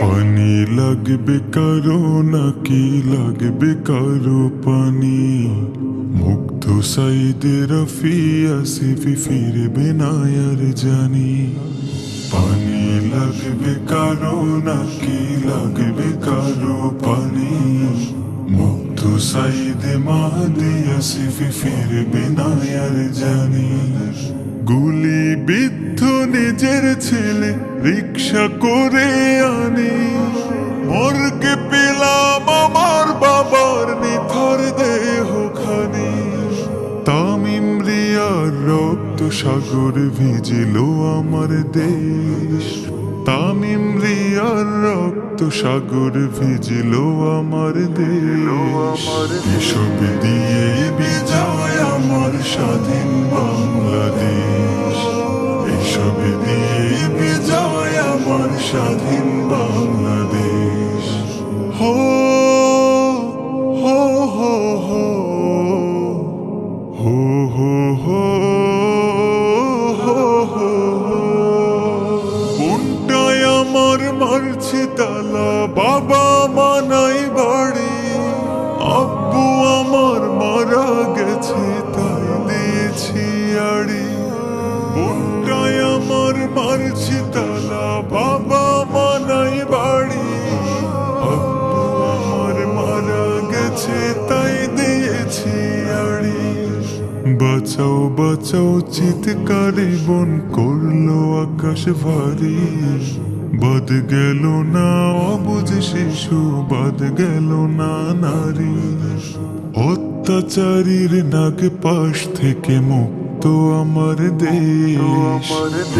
পানি লাগবে কারও নাকি লাগবে কারও পানি মুগ্ধ সাইদে রফি আসিফি ফিরবে না আর জানি পানি লাগবে কারও নাকি লাগবে কারও পানি মুগ্ধ সাইদে মাহাদি আসিফি ফিরবে না আর জানি গুলি বিদ্ধ নিজের ছেলে রিক্সা করে আনি। মর্গে পেলাম আমার বাবার নিথর দেহ খানি। তামিম রিয়ার রক্ত সাগর ভিজিল আমার দেশ। রক্ত সাগর ভিজিল আমার দেশ। এসব দিয়ে বিজয় আমার স্বাধীন বাংলাদেশ। এসব দিয়ে বিজয় আমার স্বাধীন বাবা মানাই বাড়ি। আব্বু আমার মারা গেছে তাই দিয়েছি আড়ি। বাঁচাও বাঁচাও, চিৎকারে বন করল আকাশ ভারী। বাদ গেল না অবুঝ শিশু, বাদ গেল না নারী। অত্যাচারীর নাগ পাশ থেকে মুক্ত আমার দেশ।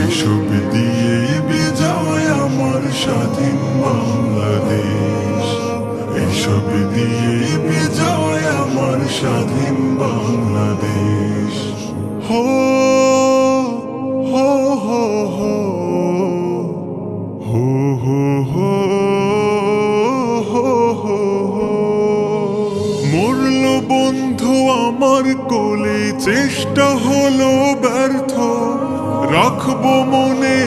এসব দিয়ে বিজয় আমার স্বাধীন বাংলাদেশ। এসব দিয়ে বিজয় আমার স্বাধীন হো হো হো হো হো হো হো হো হো। মরল আমার কোলে চেষ্টা হলো ব্যর্থ। রাখব মনে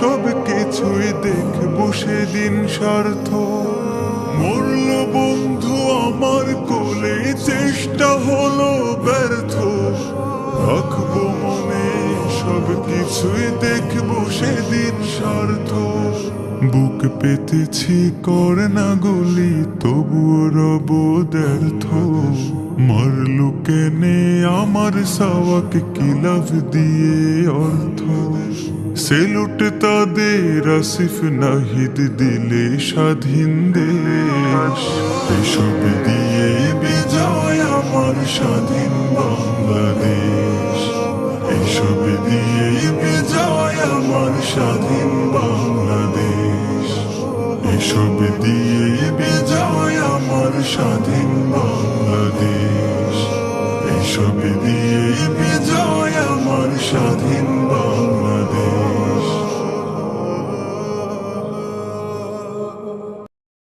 সব কিছুই, দেখব সেদিন স্বার্থ। মরল বন্ধু, আমার কোলে চেষ্টা হলো ব্যর্থ। রাখব মনে, সব কিছুই দেখব সেদিন স্বার্থ। বুক পেতেছি কর না গলি তবুও রব ব্যর্থ। মারলু কেনে আমার সাওয়াক কিলাভ দিয়ে অর্থ। সেলুট তাদের আসিফ নাহিদ দিলে স্বাধীন দেশ। এসব দিয়ে বিজয় আমার স্বাধীন বাংলাদেশ স্বাধীন বাংলাদেশ এসব দিয়ে বিজয় আমার স্বাধীন বাংলাদেশ। এসব দিয়ে বিজয় আমার স্বাধীন